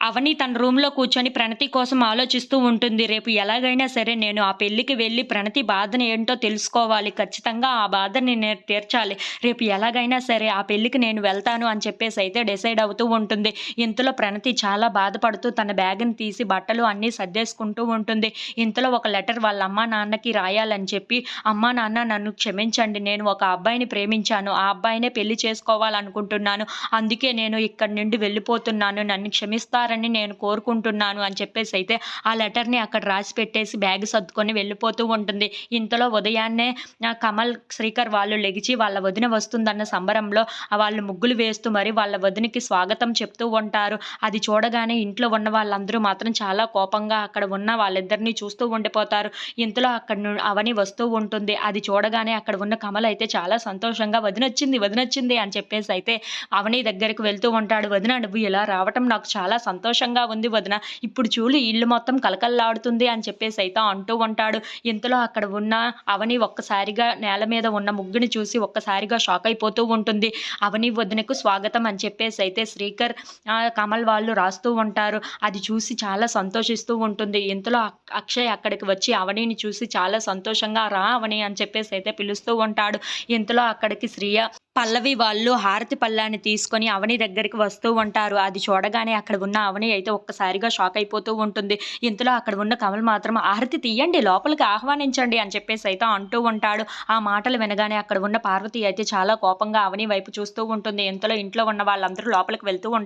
అవని తన రూమ్లో కూర్చొని ప్రణతి కోసం ఆలోచిస్తూ ఉంటుంది. రేపు ఎలాగైనా సరే నేను ఆ పెళ్ళికి వెళ్ళి ప్రణతి బాధను ఏంటో తెలుసుకోవాలి. ఖచ్చితంగా ఆ బాధని నేను తీర్చాలి. రేపు ఎలాగైనా సరే ఆ పెళ్ళికి నేను వెళ్తాను అని చెప్పేసి అయితే డిసైడ్ అవుతూ ఉంటుంది. ఇంతలో ప్రణతి చాలా బాధపడుతూ తన బ్యాగ్ని తీసి బట్టలు అన్నీ సర్దేసుకుంటూ ఉంటుంది. ఇంతలో ఒక లెటర్ వాళ్ళ అమ్మా నాన్నకి రాయాలని చెప్పి అమ్మా నాన్న నన్ను క్షమించండి. నేను ఒక అబ్బాయిని ప్రేమించాను. ఆ అబ్బాయినే పెళ్ళి చేసుకోవాలనుకుంటున్నాను. అందుకే నేను ఇక్కడి నుండి వెళ్ళిపోతున్నాను. నన్ను చేస్తారని నేను కోరుకుంటున్నాను అని చెప్పేసి అయితే ఆ లెటర్ని అక్కడ రాసి పెట్టేసి బ్యాగ్ సర్దుకొని వెళ్ళిపోతూ ఉంటుంది. ఇంతలో ఉదయాన్నే కమల్ శ్రీకర్ వాళ్ళు లెగిచి వాళ్ళ వదిన వస్తుందన్న సంబరంలో వాళ్ళు ముగ్గులు వేస్తూ మరి వాళ్ళ వదినకి స్వాగతం చెప్తూ ఉంటారు. అది చూడగానే ఇంట్లో ఉన్న వాళ్ళందరూ మాత్రం చాలా కోపంగా అక్కడ ఉన్న వాళ్ళిద్దరిని చూస్తూ ఉండిపోతారు. ఇంతలో అక్కడ అవని వస్తూ ఉంటుంది. అది చూడగానే అక్కడ ఉన్న కమల్ అయితే చాలా సంతోషంగా వదినొచ్చింది వదినొచ్చింది అని చెప్పేసి అయితే అవని దగ్గరికి వెళ్తూ ఉంటాడు. వదిన నువ్వు ఇలా రావటం నాకు చాలా సంతోషంగా ఉంది వదిన. ఇప్పుడు చూడు ఇల్లు మొత్తం కలకల్లాడుతుంది అని చెప్పేసి అయితే అంటూ ఉంటాడు. ఇంతలో అక్కడ ఉన్న అవని ఒక్కసారిగా నేల మీద ఉన్న ముగ్గుని చూసి ఒక్కసారిగా షాక్ అయిపోతూ ఉంటుంది. అవని వదినకు స్వాగతం అని చెప్పేసి అయితే శ్రీకర్ కమల్ వాళ్ళు రాస్తూ ఉంటారు. అది చూసి చాలా సంతోషిస్తూ ఉంటుంది. ఇంతలో అక్షయ్ అక్కడికి వచ్చి అవనిని చూసి చాలా సంతోషంగా రా అవని అని చెప్పేసి అయితే పిలుస్తూ ఉంటాడు. ఇంతలో అక్కడికి శ్రీయ పల్లవి వాళ్ళు హారతి పళ్ళాన్ని తీసుకొని అవని దగ్గరికి వస్తూ ఉంటారు. అది చూడగానే అక్కడ ఉన్న అవని అయితే ఒక్కసారిగా షాక్ అయిపోతూ ఉంటుంది. ఇంతలో అక్కడ ఉన్న కమల్ మాత్రం హారతి తీయండి లోపలికి ఆహ్వానించండి అని చెప్పేసి అయితే అంటూ ఉంటాడు. ఆ మాటలు వినగానే అక్కడ ఉన్న పార్వతి అయితే చాలా కోపంగా అవని వైపు చూస్తూ ఉంటుంది. ఇంతలో ఇంట్లో ఉన్న వాళ్ళందరూ లోపలికి వెళ్తూ ఉంటారు.